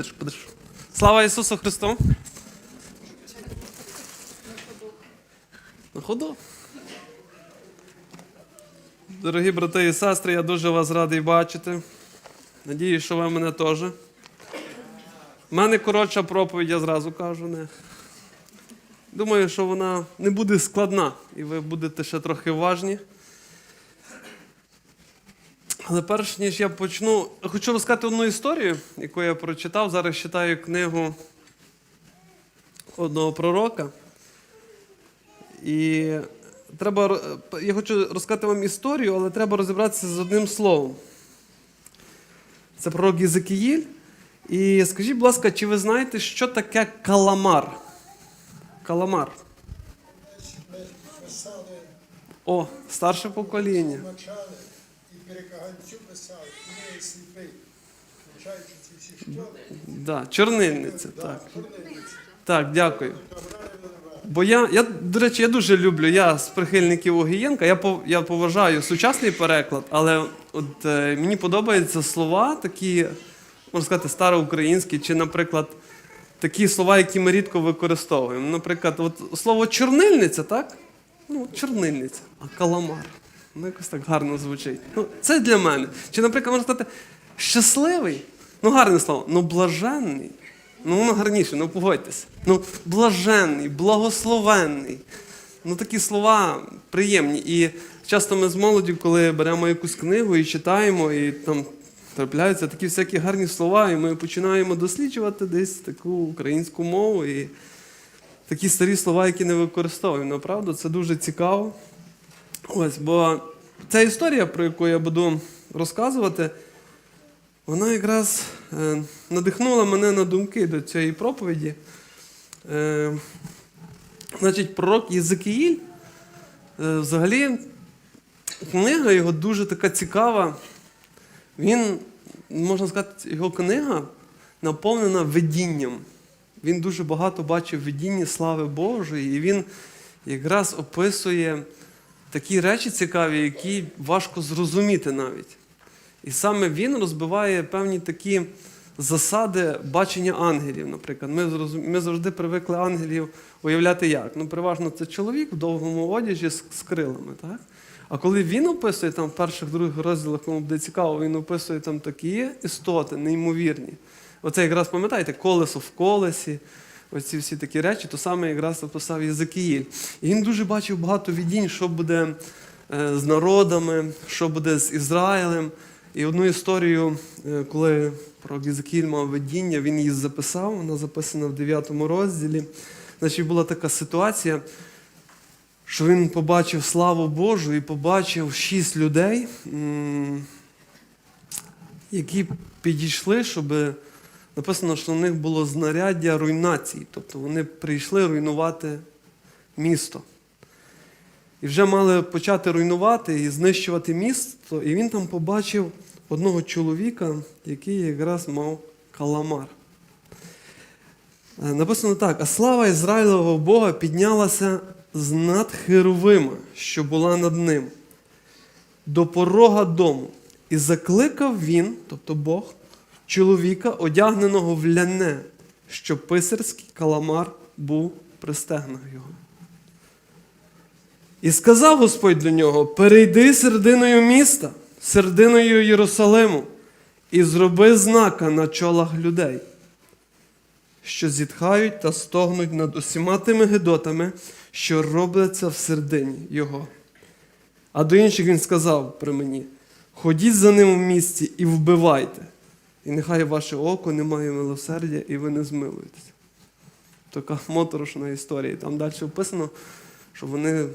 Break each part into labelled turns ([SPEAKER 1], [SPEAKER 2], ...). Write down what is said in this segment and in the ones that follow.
[SPEAKER 1] Подиш, подиш. Слава Ісусу Христу! На ходу. Дорогі брати і сестри, я дуже вас радий бачити. Надіюсь, що ви мене теж. У мене коротша проповідь, я зразу кажу. Не. Думаю, що вона не буде складна, і ви будете ще трохи важні. Але перш ніж я почну, хочу розказати одну історію, яку я прочитав. Зараз читаю книгу одного пророка. І треба, я хочу розказати вам історію, але треба розібратися з одним словом. Це пророк Єзекіїль. І скажіть, будь ласка, чи ви знаєте, що таке каламар? Каламар. О, старше покоління.
[SPEAKER 2] Писали, і не сліпий. Навчаючи ці всі школи,
[SPEAKER 1] Да, чорнильниця, так. Так, дякую. Бо я, я, до речі, я дуже люблю, я з прихильників Огієнка, я, пов- я поважаю сучасний переклад, але от, е, мені подобаються слова такі, можна сказати, староукраїнські, чи, наприклад, такі слова, які ми рідко використовуємо. Наприклад, от слово чорнильниця, так? Ну, чорнильниця, а каламар. Ну, якось так гарно звучить. Ну, це для мене. Чи, наприклад, можна сказати, щасливий, ну гарне слово, ну блаженний. Ну, воно гарніше, ну погодьтеся. Ну, блаженний, благословенний. Ну, такі слова приємні. І часто ми з молоді, коли беремо якусь книгу і читаємо, і там трапляються такі всякі гарні слова, і ми починаємо досліджувати десь таку українську мову і такі старі слова, які не використовуємо. Направду, це дуже цікаво. Ось, бо ця історія, про яку я буду розказувати, вона якраз е, надихнула мене на думки до цієї проповіді. Е, значить, пророк Єзекіїль, е, взагалі, книга його дуже така цікава. Він, можна сказати, його книга наповнена видінням. Він дуже багато бачив видіння слави Божої, і він якраз описує такі речі цікаві, які важко зрозуміти навіть. І саме він розбиває певні такі засади бачення ангелів. Наприклад, ми, ми завжди привикли ангелів уявляти як. Ну, переважно це чоловік в довгому одязі з, з крилами. Так? А коли він описує там в перших других розділах, кому буде цікаво, він описує там такі істоти, неймовірні. Оце якраз пам'ятаєте, колесо в колесі, оці всі такі речі, то саме якраз описав Єзекіїль. І він дуже бачив багато видінь, що буде е, з народами, що буде з Ізраїлем. І одну історію, е, коли пророк Єзекіїль мав видіння, він її записав, вона записана в 9 розділі. Значить, була така ситуація, що він побачив славу Божу і побачив шість людей, які підійшли, щоб написано, що у них було знаряддя руйнації. Тобто вони прийшли руйнувати місто. І вже мали почати руйнувати і знищувати місто. І він там побачив одного чоловіка, який якраз мав каламар. Е, Написано так: а слава Ізраїлового Бога піднялася з над Херовима, що була над ним, до порога дому. І закликав він, тобто Бог, чоловіка, одягненого в ляне, що писарський каламар був пристегнав його. І сказав Господь до нього: перейди серединою міста, серединою Єрусалиму, і зроби знака на чолах людей, що зітхають та стогнуть над усіма тими гидотами, що робляться в середині його. А до інших він сказав при мені: ходіть за ним в місті і вбивайте, і нехай ваше око не має милосердя, і ви не змилуєтеся. Така моторошна історія. Там далі описано, що вони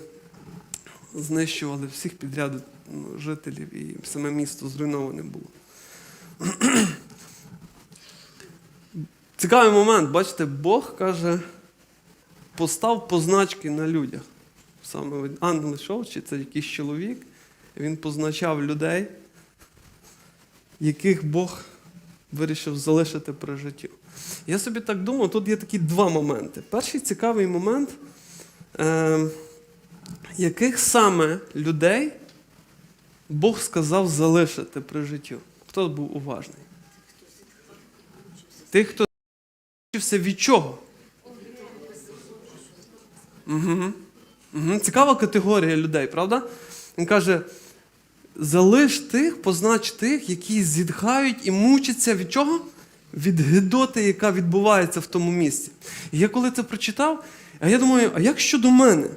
[SPEAKER 1] знищували всіх підряд ну, жителів, і саме місто зруйноване було. Цікавий момент, бачите, Бог каже, постав позначки на людях. Саме ангел йшов, чи це якийсь чоловік, він позначав людей, яких Бог вирішив залишити при житті. Я собі так думав, тут є такі два моменти. Перший цікавий момент, е, яких саме людей Бог сказав залишити при життю. Хто був уважний? Тих, хто вчився від чого? Угу. Угу. Цікава категорія людей, правда? Він каже: залиш тих, познач тих, які зітхають і мучаться від чого? Від гидоти, яка відбувається в тому місці. І я коли це прочитав, а я думаю, а як щодо мене?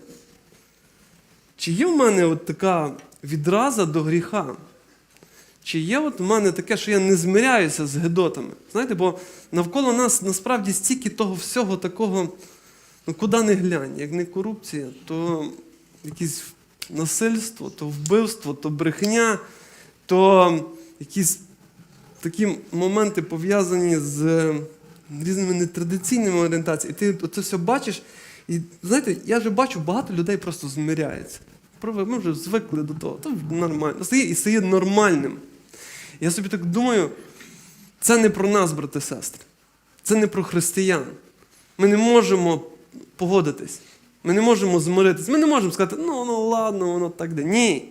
[SPEAKER 1] Чи є в мене от така відраза до гріха? Чи є от в мене таке, що я не змиряюся з гидотами? Знаєте, бо навколо нас насправді стільки того всього такого, ну куди не глянь, як не корупція, то якесь насильство, то вбивство, то брехня, то якісь такі моменти пов'язані з різними нетрадиційними орієнтаціями. І ти це все бачиш. І знаєте, я вже бачу, багато людей просто змиряється. Ми вже звикли до того. То нормально. Стає і стає нормальним. Я собі так думаю, це не про нас, брати сестри. Це не про християн. Ми не можемо погодитись. Ми не можемо змиритись. Ми не можемо сказати, ну, ну ладно, воно так де. Ні.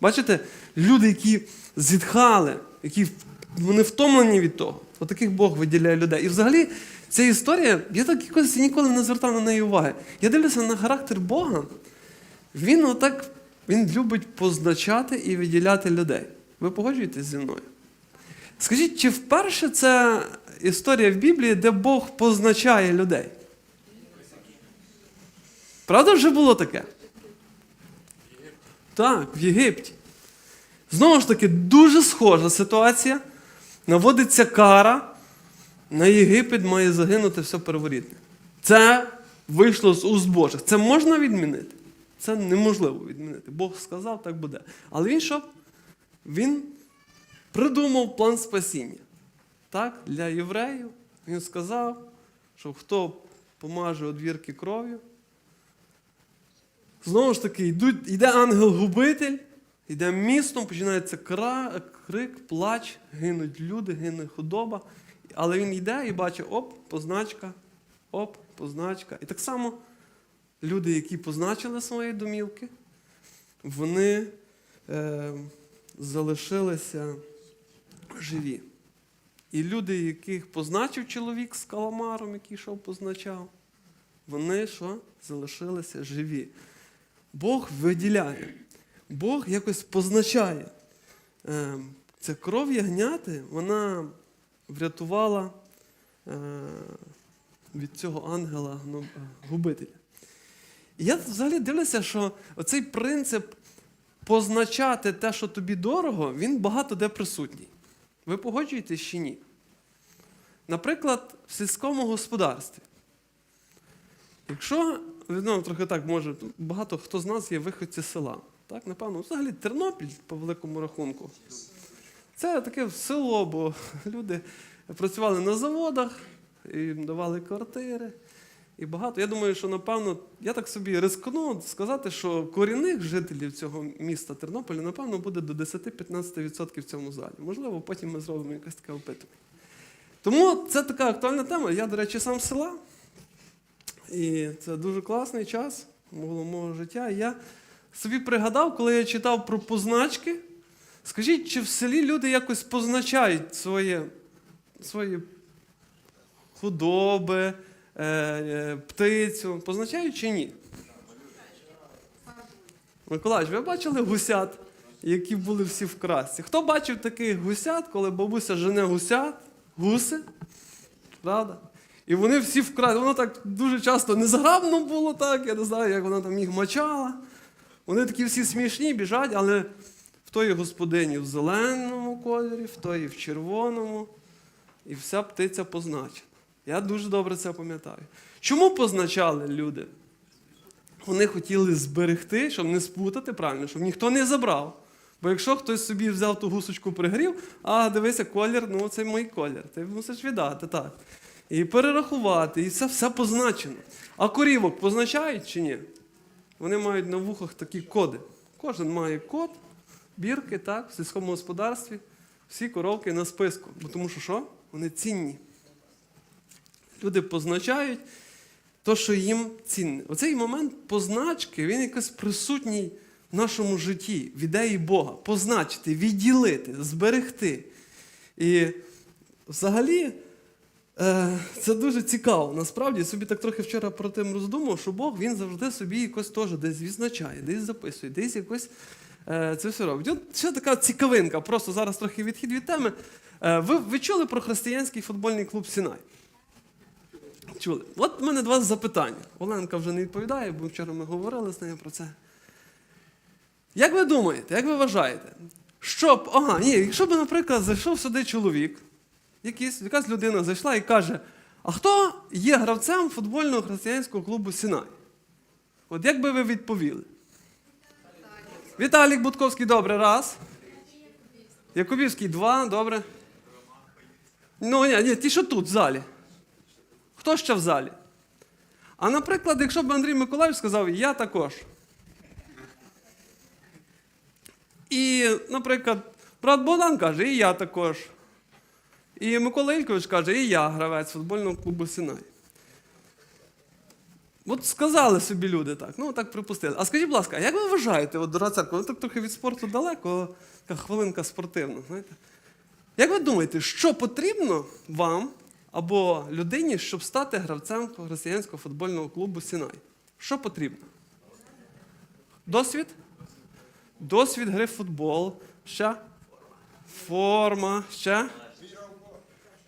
[SPEAKER 1] Бачите, люди, які зітхали, які вони втомлені від того, от Бог виділяє людей. І взагалі ця історія, я так якось ніколи не звертав на неї уваги. Я дивлюся на характер Бога. Він отак він любить позначати і виділяти людей. Ви погоджуєтесь зі мною? Скажіть, чи вперше це історія в Біблії, де Бог позначає людей? Правда вже було таке? Так, в Єгипті. Знову ж таки, дуже схожа ситуація. Наводиться кара, на Єгипет має загинути все перворідне. Це вийшло з уст Божих. Це можна відмінити? Це неможливо відмінити. Бог сказав, так буде. Але він що? Він придумав план спасіння. Так, для євреїв він сказав, що хто помаже одвірки кров'ю, Знову ж таки, йдуть, йде ангел-губитель, йде містом, починається кра, крик, плач, гинуть люди, гине худоба. Але він йде і бачить, оп, позначка, оп, позначка. І так само люди, які позначили свої домівки, вони е, залишилися живі. І люди, яких позначив чоловік з каламаром, який йшов позначав, вони що? Залишилися живі. Бог виділяє, Бог якось позначає. Е, Ця кров ягняти, вона врятувала е, від цього ангела ну, губителя. І я взагалі дивлюся, що оцей принцип позначати те, що тобі дорого, він багато де присутній. Ви погоджуєтесь чи ні? Наприклад, в сільському господарстві. Якщо, ну, трохи так може, багато хто з нас є виходці села. Так, напевно, взагалі Тернопіль по великому рахунку. Це таке село, бо люди працювали на заводах, їм давали квартири. І багато. Я думаю, що напевно, я так собі рискну сказати, що корінних жителів цього міста Тернополя, напевно, буде до 10-15% в цьому залі. Можливо, потім ми зробимо якесь таке опитування. Тому це така актуальна тема. Я, до речі, сам з села. І це дуже класний час мого, мого життя. І я собі пригадав, коли я читав про позначки. Скажіть, чи в селі люди якось позначають своє, свої худоби, е, е, птицю? Позначають чи ні? Миколаївич, ви бачили гусят, які були всі в красці? Хто бачив таких гусят, коли бабуся жене гусят, гуси? Правда? І вони всі вкрали. Воно так дуже часто незграбно було так, я не знаю, як вона там їх мочала. Вони такі всі смішні, біжать, але в тої господині в зеленому кольорі, в тої в червоному, і вся птиця позначена. Я дуже добре це пам'ятаю. Чому позначали люди? Вони хотіли зберегти, щоб не спутати правильно, щоб ніхто не забрав. Бо якщо хтось собі взяв ту гусочку, пригрів, а дивися, колір, ну це мій колір. Ти мусиш віддати, так. І перерахувати, і це все позначено. А корівок позначають чи ні? Вони мають на вухах такі коди. Кожен має код, бірки, так, в сільському господарстві, всі коровки на списку. Бо тому що що? Вони цінні. Люди позначають то, що їм цінне. Оцей момент позначки, він якось присутній в нашому житті, в ідеї Бога. Позначити, відділити, зберегти. І взагалі Це дуже цікаво. Насправді собі так трохи вчора про тим роздумав, що Бог він завжди собі якось теж десь відзначає, десь записує, десь якось е, це все робить. От ще така цікавинка, просто зараз трохи відхід від теми. Е, ви, ви чули про християнський футбольний клуб Сінай? Чули? От в мене до вас запитання. Оленка вже не відповідає, бо вчора ми говорили з нею про це. Як ви думаєте, як ви вважаєте, щоб, ага, ні, якщо б, наприклад, зайшов сюди чоловік, якийсь, якась людина зайшла і каже, а хто є гравцем футбольного християнського клубу Сінай? От як би ви відповіли? Віталік Будковський, добре, раз. Якубівський, два, добре. Ну, ні, ні, ті, що тут, в залі. Хто ще в залі? А наприклад, якщо б Андрій Миколаївич сказав, я також. І, наприклад, брат Богдан каже, і я також. І Микола Ількович каже, і я гравець футбольного клубу Синай. От сказали собі люди так, ну так припустили. А скажіть, будь ласка, а як ви вважаєте, от дорога церква, ви так трохи від спорту далеко, така хвилинка спортивна, знаєте? Як ви думаєте, що потрібно вам або людині, щоб стати гравцем християнського футбольного клубу Сінай? Що потрібно? Досвід? Досвід гри в футбол. Ще? Форма. Ще?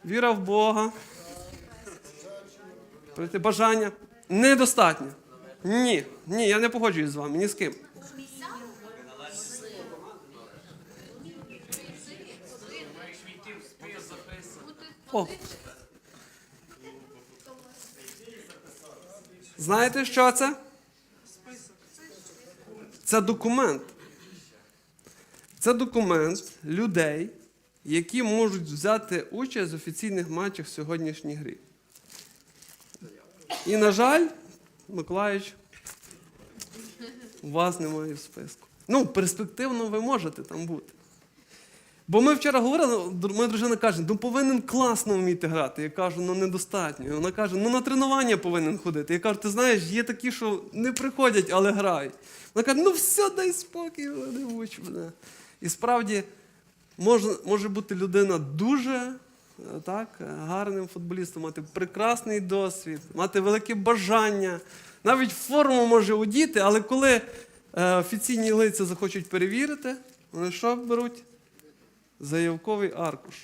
[SPEAKER 1] Віра в Бога. Бажання. Недостатньо. Ні. Ні, я не погоджуюсь з вами, ні з ким. О. Знаєте, що це? Це документ. Це документ людей, які можуть взяти участь в офіційних матчах в сьогоднішній грі. І, на жаль, Миколаївич, у вас немає в списку. Ну, перспективно ви можете там бути. Бо ми вчора говорили, моя дружина каже, ну повинен класно вміти грати. Я кажу, ну недостатньо. Вона каже, ну на тренування повинен ходити. Я кажу, ти знаєш, є такі, що не приходять, але грають. Вона каже, ну все, дай спокій, не муч мене. І справді може, може бути людина дуже е, так, е, гарним футболістом, мати прекрасний досвід, мати велике бажання, навіть форму може одіти, але коли е, офіційні лиця захочуть перевірити, вони що беруть? заявковий аркуш.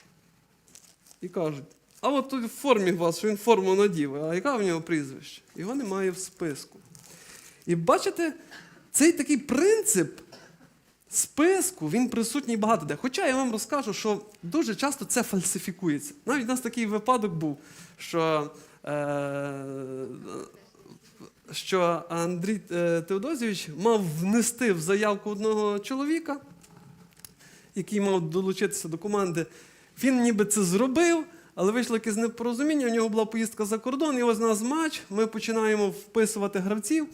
[SPEAKER 1] І кажуть, а от тут в формі вас, він форму надів, а яке в нього прізвище? Його немає в списку. І бачите, цей такий принцип списку, він присутній багато де. Хоча я вам розкажу, що дуже часто це фальсифікується. Навіть у нас такий випадок був, що, е, що Андрій е, Теодозійович мав внести в заявку одного чоловіка який мав долучитися до команди, він ніби це зробив, але вийшло якесь непорозуміння. У нього була поїздка за кордон, і ось нас матч. Ми починаємо вписувати гравців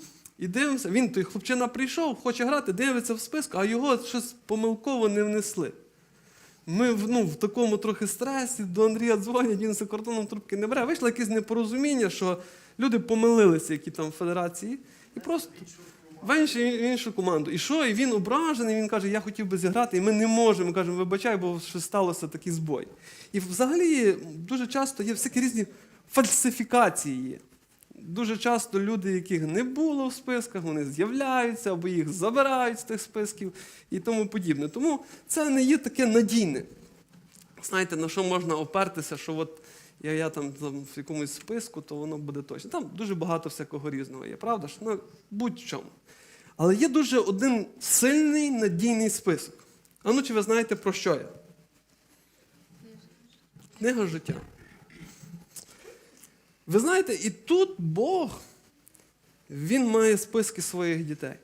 [SPEAKER 1] і дивимося. Він той хлопчина прийшов, хоче грати, дивиться в списку, а його щось помилково не внесли. Ми ну, в такому трохи стресі до Андрія дзвонять, він за кордоном трубки не бере. Вийшло якесь непорозуміння, що люди помилилися, які там в федерації, і просто в іншу, в іншу команду. І що? І він ображений, він каже, я хотів би зіграти, і ми не можемо. Ми кажемо, вибачай, бо щось сталося такий збой. І взагалі дуже часто є всякі різні фальсифікації. Дуже часто люди, яких не було в списках, вони з'являються або їх забирають з тих списків і тому подібне. Тому це не є таке надійне. Знаєте, на що можна опертися, що от я, я там, там в якомусь списку, то воно буде точно. Там дуже багато всякого різного є, правда ж? Ну, будь-в чому. Але є дуже один сильний надійний список. А ну чи ви знаєте про що я? Книга життя. Ви знаєте, і тут Бог, Він має списки своїх дітей.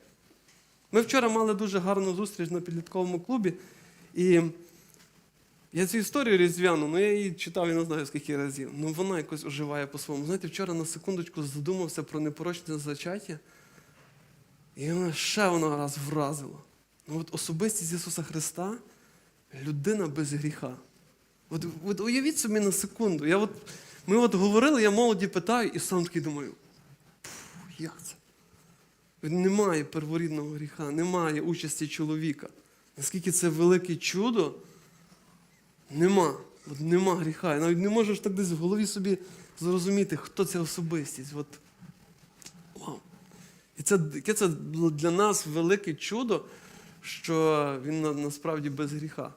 [SPEAKER 1] Ми вчора мали дуже гарну зустріч на підлітковому клубі, і я цю історію різдвяну, ну я її читав, я не знаю скільки разів. Ну вона якось оживає по-своєму. Знаєте, вчора на секундочку задумався про непорочне зачаття, і вона ще вона раз вразила. Ну от особистість Ісуса Христа людина без гріха. От, от уявіть собі на секунду. Я от, ми от говорили, я молоді питаю, і сам такий думаю, як це? Немає перворідного гріха, немає участі чоловіка. Наскільки це велике чудо, нема. От нема гріха. І навіть не можеш так десь в голові собі зрозуміти, хто ця особистість. От, вау. І це, яке це для нас велике чудо, що він насправді без гріха.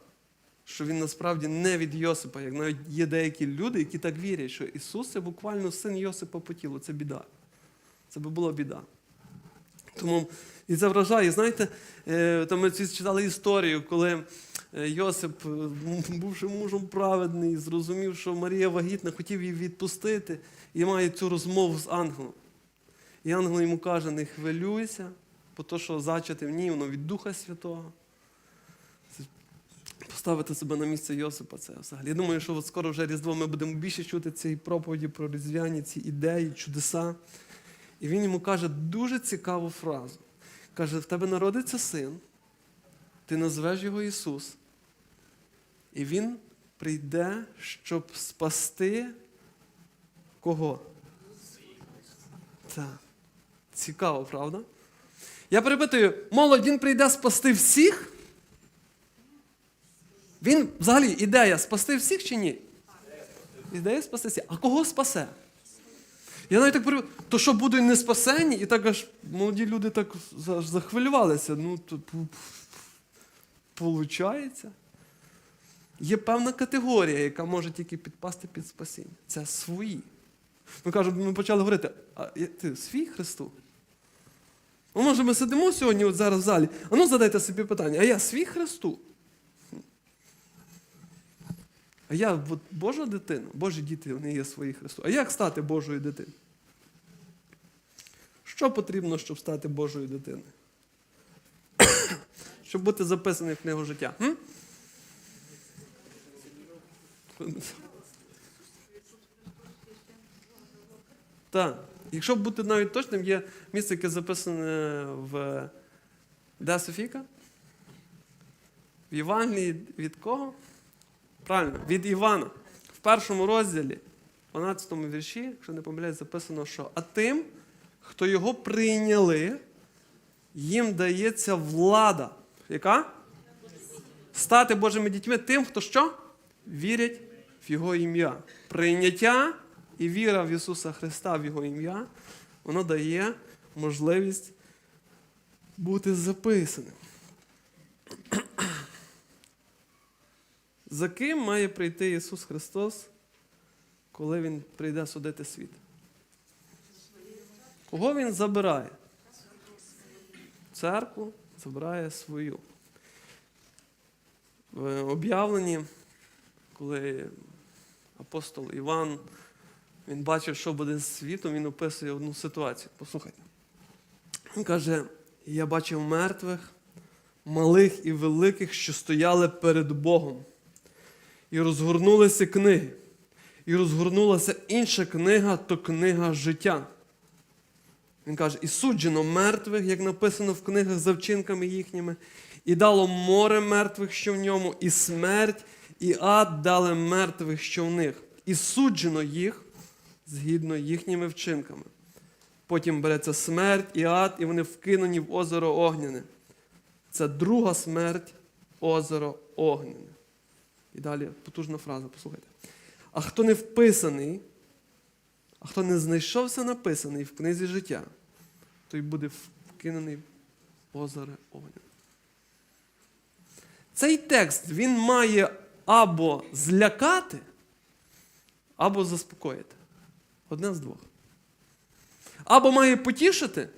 [SPEAKER 1] Що він насправді не від Йосипа, як навіть є деякі люди, які так вірять, що Ісус це буквально син Йосипа по тілу. Це біда. Це би була біда. Тому і це вражає. Знаєте, е, там ми читали історію, коли е, Йосип, е, бувши мужем праведний, зрозумів, що Марія вагітна, хотів її відпустити і має цю розмову з ангелом. І ангел йому каже: не хвилюйся, бо то, що зачати в ній, воно від Духа Святого. Це Поставити себе на місце Йосипа, це взагалі. Я думаю, що от скоро вже Різдво ми будемо більше чути цієї проповіді про різдвяні, ці ідеї, чудеса. І він йому каже дуже цікаву фразу. Каже: в тебе народиться син, ти назвеш його Ісус, і Він прийде, щоб спасти кого? Так. Цікаво, правда? Я перепитую, молодь, він прийде спасти всіх? Він взагалі ідея спасти всіх чи ні? Ідея спасти всіх. А кого спасе? Я навіть так перебив, то що будуть не спасені, і так аж молоді люди так аж захвилювалися. Ну, то получається. Є певна категорія, яка може тільки підпасти під спасіння. Це свої. Ми кажемо, ми почали говорити, а ти свій Христу? Ну, може, ми сидимо сьогодні, от зараз в залі, а ну задайте собі питання, а я свій Христу? А я от, Божа дитина, Божі діти, вони є свої Христу. А як стати Божою дитиною? Що потрібно, щоб стати Божою дитиною? щоб бути записаним в книгу життя. М? Так. Якщо бути навіть точним, є місце, яке записане в Де Софіка? В Євангелії від кого? Правильно, від Івана. В першому розділі, в 12 вірші, якщо не помиляюсь, записано, що а тим, хто його прийняли, їм дається влада. Яка? Стати Божими дітьми тим, хто що? Вірять в Його ім'я. Прийняття і віра в Ісуса Христа в Його ім'я, воно дає можливість бути записаним. За ким має прийти Ісус Христос, коли Він прийде судити світ? Кого Він забирає? Церкву забирає свою. В об'явленні, коли апостол Іван він бачив, що буде з світом, він описує одну ситуацію. Послухайте. Він каже: я бачив мертвих, малих і великих, що стояли перед Богом. І розгорнулися книги. І розгорнулася інша книга, то книга життя. Він каже, і суджено мертвих, як написано в книгах за вчинками їхніми, і дало море мертвих, що в ньому, і смерть, і ад дали мертвих, що в них, і суджено їх згідно їхніми вчинками. Потім береться смерть і ад, і вони вкинені в озеро Огняне. Це друга смерть, озеро Огняне. І далі потужна фраза, послухайте. А хто не вписаний, а хто не знайшовся написаний в книзі життя, той буде вкинений озеро Огняне. Цей текст він має або злякати, або заспокоїти. Одне з двох. Або має потішити,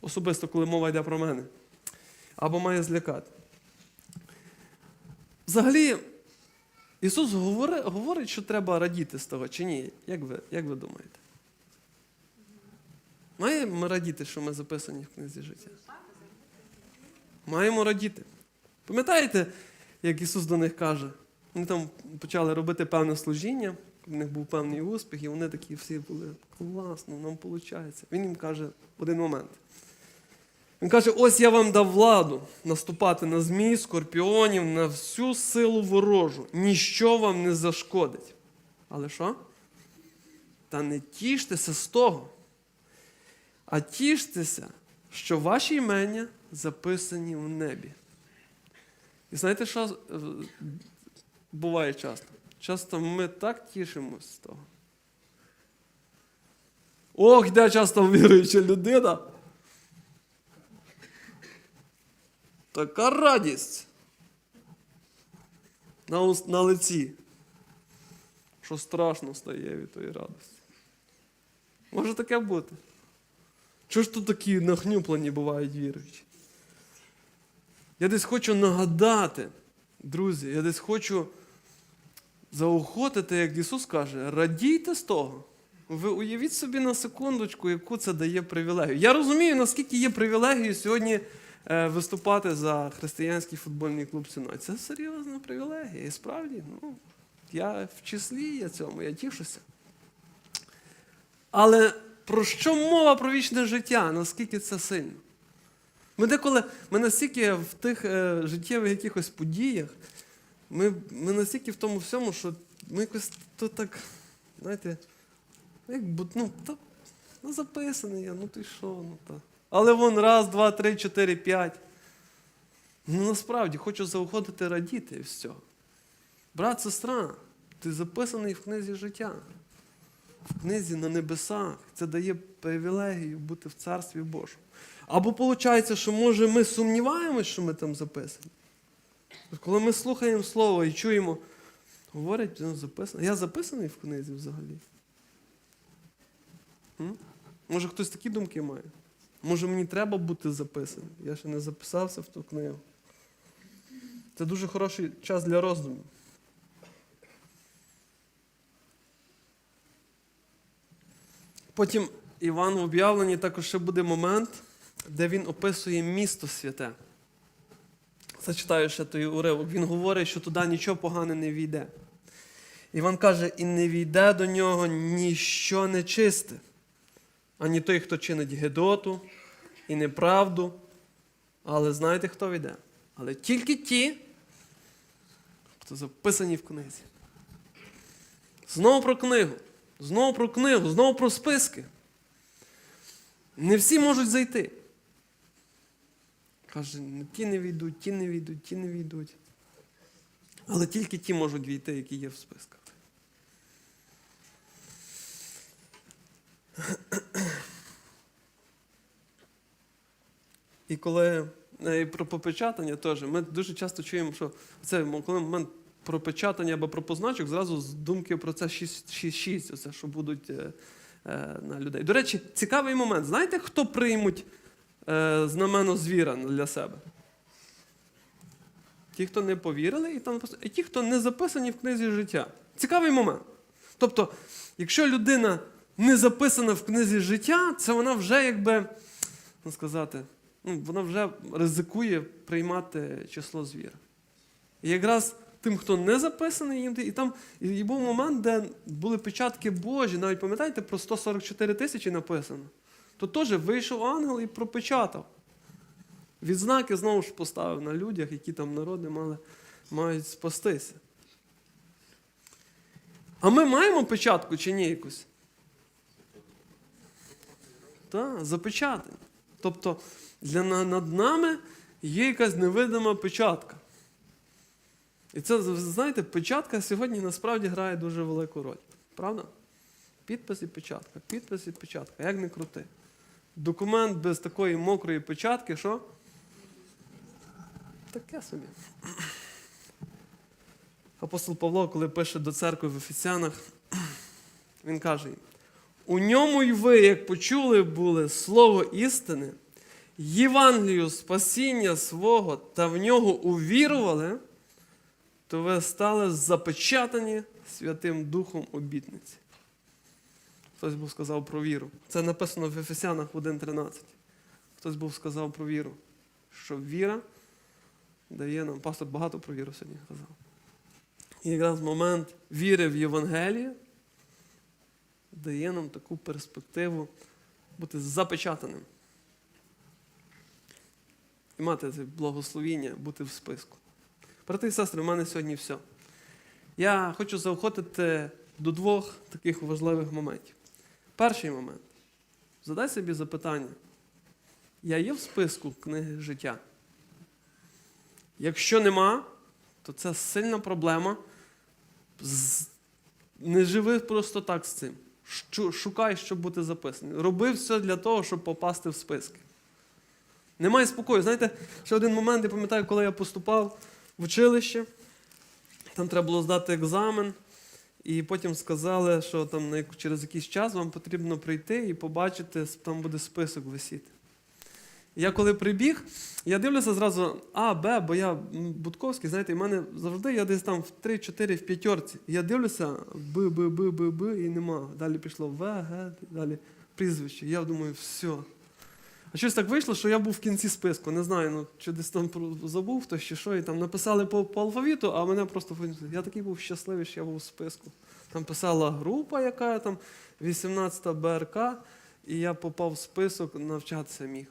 [SPEAKER 1] особисто, коли мова йде про мене, або має злякати. Взагалі, Ісус говорить, говорить, що треба радіти з того, чи ні? Як ви, як ви думаєте? Маємо радіти, що ми записані в книзі життя? Маємо радіти. Пам'ятаєте, як Ісус до них каже? Вони там почали робити певне служіння, у них був певний успіх, і вони такі всі були класно, нам виходить. Він їм каже в один момент. Він каже: ось я вам дав владу наступати на змій, скорпіонів, на всю силу ворожу. Ніщо вам не зашкодить. Але що? Та не тіштеся з того, а тіштеся, що ваші імення записані в небі. І знаєте, що е, буває часто? Часто ми так тішимось з того. Ох, де часто віруюча людина. Така радість на, ус- на лиці, що страшно стає від тої радості. Може таке бути. Чого ж тут такі нахнюплені бувають віруючі? Я десь хочу нагадати, друзі, я десь хочу заохотити, як Ісус каже, радійте з того. Ви уявіть собі на секундочку, яку це дає привілегію. Я розумію, наскільки є привілегією сьогодні виступати за християнський футбольний клуб Сінай. Це серйозна привілегія. І справді, ну, я в числі я цьому, я тішуся. Але про що мова про вічне життя? Наскільки це сильно? Ми деколи, ми настільки в тих е, життєвих якихось подіях, ми, ми настільки в тому всьому, що ми якось то так, знаєте, як, ну, то, ну записаний я, ну ти що, ну та. Але вон раз, два, три, чотири, п'ять. Ну насправді хочу заохотити радіти з цього. Брат, сестра, ти записаний в книзі життя, в книзі на небесах. Це дає привілегію бути в Царстві Божому. Або виходить, що може ми сумніваємось, що ми там записані. Коли ми слухаємо слово і чуємо, говорять, ну, записано. Я записаний в книзі взагалі. М? Може хтось такі думки має? Може мені треба бути записаним? Я ще не записався в ту книгу. Це дуже хороший час для роздуму. Потім Іван в об'явленні також ще буде момент, де він описує місто святе. Зачитаю ще той уривок. Він говорить, що туди нічого погане не війде. Іван каже, і не війде до нього ніщо нечисте, ані той, хто чинить гедоту і неправду. Але знаєте, хто війде? Але тільки ті, хто записані в книзі. Знову про книгу. Знову про книгу, знову про списки. Не всі можуть зайти. Каже, «Ну, ті не війдуть, ті не війдуть, ті не війдуть. Але тільки ті можуть війти, які є в списках. І коли е, про попечатання теж, ми дуже часто чуємо, що це коли момент про печатання або про позначок, зразу з думки про це 6-6, оце, що будуть е, е, на людей. До речі, цікавий момент. Знаєте, хто приймуть е, знамено звіра для себе? Ті, хто не повірили, і, там, і ті, хто не записані в книзі життя. Цікавий момент. Тобто, якщо людина не записана в книзі життя, це вона вже якби, ну сказати, ну, вона вже ризикує приймати число звіра. І якраз тим, хто не записаний, їм, і там і, був момент, де були печатки Божі, навіть пам'ятаєте, про 144 тисячі написано. То теж вийшов ангел і пропечатав. Відзнаки знову ж поставив на людях, які там народи мали, мають спастися. А ми маємо печатку чи ні якусь? Так, запечатані. Тобто для, над нами є якась невидима печатка. І це, знаєте, печатка сьогодні насправді грає дуже велику роль. Правда? Підпис і печатка, підпис і печатка, як не крути. Документ без такої мокрої печатки, що? Таке собі. Апостол Павло, коли пише до церкви в Ефесянах, він каже у ньому й ви, як почули були слово істини, Євангелію спасіння свого та в нього увірували, то ви стали запечатані Святим Духом обітниці. Хтось був сказав про віру. Це написано в Ефесянах 1.13. Хтось був сказав про віру, що віра дає нам. Пастор багато про віру сьогодні казав. І якраз момент віри в Євангеліє дає нам таку перспективу бути запечатаним. І мати це благословіння, бути в списку. Брати і сестри, в мене сьогодні все. Я хочу заохотити до двох таких важливих моментів. Перший момент. Задай собі запитання. Я є в списку книги життя? Якщо нема, то це сильна проблема, не живи просто так з цим. Шукай, щоб бути записаний. Роби все для того, щоб попасти в списки. Немає спокою. Знаєте, ще один момент, я пам'ятаю, коли я поступав в училище, там треба було здати екзамен, і потім сказали, що там через якийсь час вам потрібно прийти і побачити, там буде список висіти. Я коли прибіг, я дивлюся зразу А, Б, бо я Будковський, знаєте, і в мене завжди я десь там в 3-4 в п'ятерці. Я дивлюся Б, Б, Б, Б, Б, і нема. Далі пішло В, Г, далі прізвище. Я думаю, все. А щось так вийшло, що я був в кінці списку. Не знаю, ну чи десь там забув хтось чи що, і там написали по, по алфавіту, а мене просто. Я такий був щасливий, що я був в списку. Там писала група, яка там 18 БРК, і я попав в список навчатися міг.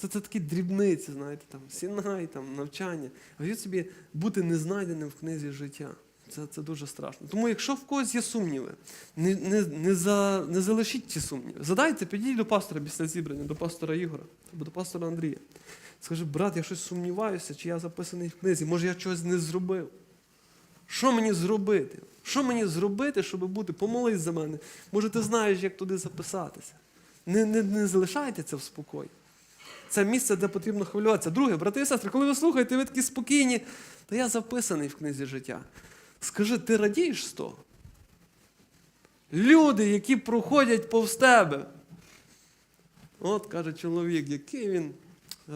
[SPEAKER 1] Це, це такі дрібниці, знаєте, там сінай, там навчання. Від собі бути незнайденим в книзі життя. Це, це дуже страшно. Тому, якщо в когось є сумніви, не, не, не, за, не залишіть ці сумніви. Задайте, підійдіть до пастора після зібрання, до пастора Ігора або до пастора Андрія. Скажи, брат, я щось сумніваюся, чи я записаний в книзі, може я чогось не зробив. Що мені зробити? Що мені зробити, щоб бути? Помолись за мене. Може, ти знаєш, як туди записатися. Не, не, не залишайте це в спокої. Це місце, де потрібно хвилюватися. Друге, брати і сестри, коли ви слухаєте, ви такі спокійні, то я записаний в книзі життя. Скажи, ти радієш з того? Люди, які проходять повз тебе. От каже чоловік, який він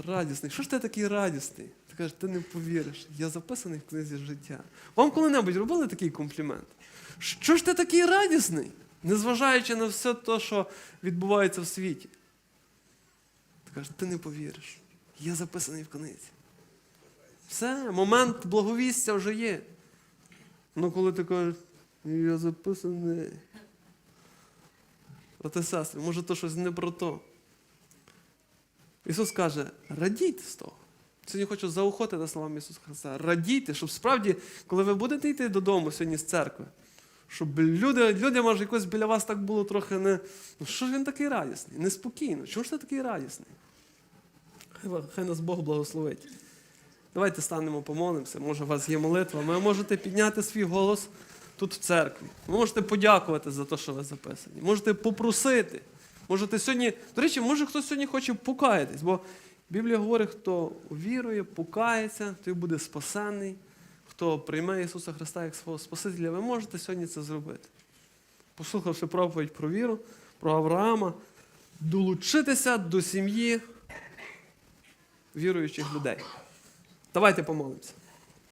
[SPEAKER 1] радісний. Що ж ти такий радісний? Ти кажеш, ти не повіриш, я записаний в книзі життя. Вам коли-небудь робили такий комплімент? Що ж ти такий радісний, незважаючи на все те, що відбувається в світі? Ти кажеш, ти не повіриш. Я записаний в книзі. Все, момент благовістя вже є. Ну, коли ти кажеш, я записаний. Брати сестри, може то щось не про то. Ісус каже, радійте з того. Сьогодні хочу заохотити словами Ісуса Христа. Радійте, щоб справді, коли ви будете йти додому сьогодні з церкви, щоб люди, люди, може, якось біля вас так було трохи не. Ну що ж він такий радісний? Неспокійно. Чому ж ти такий радісний? Хай, хай нас Бог благословить. Давайте станемо, помолимося. Може, у вас є молитва. Ви можете підняти свій голос тут в церкві. Ви можете подякувати за те, що ви записані. Можете попросити. Можете сьогодні. До речі, може хтось сьогодні хоче покаятись, бо Біблія говорить, хто вірує, покається, той буде спасений. Хто прийме Ісуса Христа як свого Спасителя, ви можете сьогодні це зробити. Послухавши проповідь про віру, про Авраама, долучитися до сім'ї віруючих людей. Давайте помолимося.